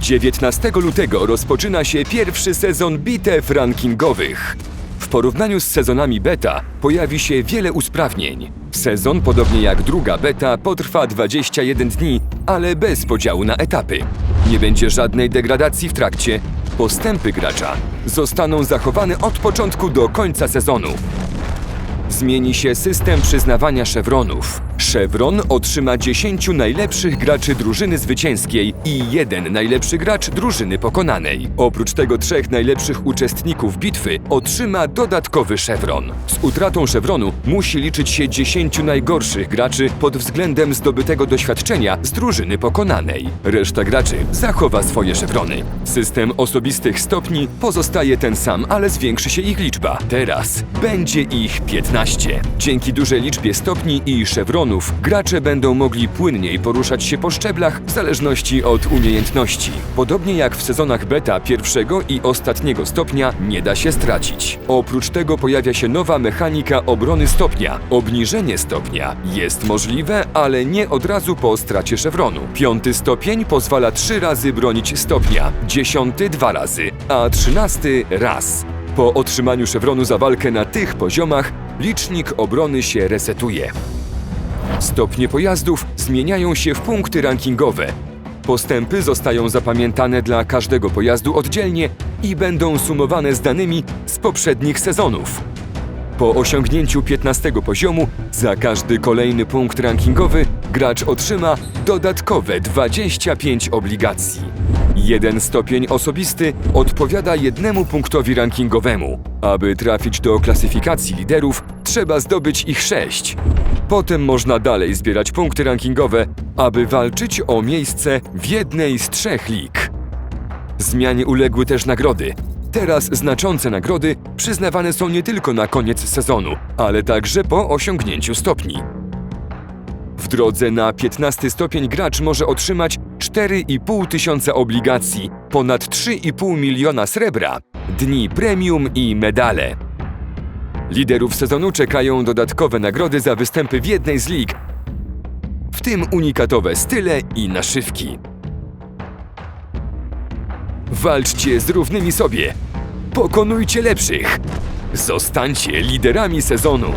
19 lutego rozpoczyna się pierwszy sezon bitew rankingowych. W porównaniu z sezonami beta pojawi się wiele usprawnień. Sezon, podobnie jak druga beta, potrwa 21 dni, ale bez podziału na etapy. Nie będzie żadnej degradacji w trakcie. Postępy gracza zostaną zachowane od początku do końca sezonu. Zmieni się system przyznawania szewronów. Szewron otrzyma 10 najlepszych graczy drużyny zwycięskiej i jeden najlepszy gracz drużyny pokonanej. Oprócz tego trzech najlepszych uczestników bitwy otrzyma dodatkowy szewron. Z utratą szewronu musi liczyć się 10 najgorszych graczy pod względem zdobytego doświadczenia z drużyny pokonanej. Reszta graczy zachowa swoje szewrony. System osobistych stopni pozostaje ten sam, ale zwiększy się ich liczba. Teraz będzie ich 15. Dzięki dużej liczbie stopni i szewronów gracze będą mogli płynniej poruszać się po szczeblach w zależności od umiejętności. Podobnie jak w sezonach beta pierwszego i ostatniego stopnia nie da się stracić. Oprócz tego pojawia się nowa mechanika obrony stopnia. Obniżenie stopnia jest możliwe, ale nie od razu po stracie szewronu. Piąty stopień pozwala trzy razy bronić stopnia, dziesiąty dwa razy, a trzynasty raz. Po otrzymaniu szewronu za walkę na tych poziomach licznik obrony się resetuje. Stopnie pojazdów zmieniają się w punkty rankingowe. Postępy zostają zapamiętane dla każdego pojazdu oddzielnie i będą sumowane z danymi z poprzednich sezonów. Po osiągnięciu 15 poziomu za każdy kolejny punkt rankingowy gracz otrzyma dodatkowe 25 obligacji. Jeden stopień osobisty odpowiada jednemu punktowi rankingowemu. Aby trafić do klasyfikacji liderów, trzeba zdobyć ich 6. Potem można dalej zbierać punkty rankingowe, aby walczyć o miejsce w jednej z trzech lig. Zmianie uległy też nagrody. Teraz znaczące nagrody przyznawane są nie tylko na koniec sezonu, ale także po osiągnięciu stopni. W drodze na 15 stopień gracz może otrzymać 4,5 tysiąca obligacji, ponad 3,5 miliona srebra, dni premium i medale. Liderów sezonu czekają dodatkowe nagrody za występy w jednej z lig, w tym unikatowe style i naszywki. Walczcie z równymi sobie. Pokonujcie lepszych. Zostańcie liderami sezonu.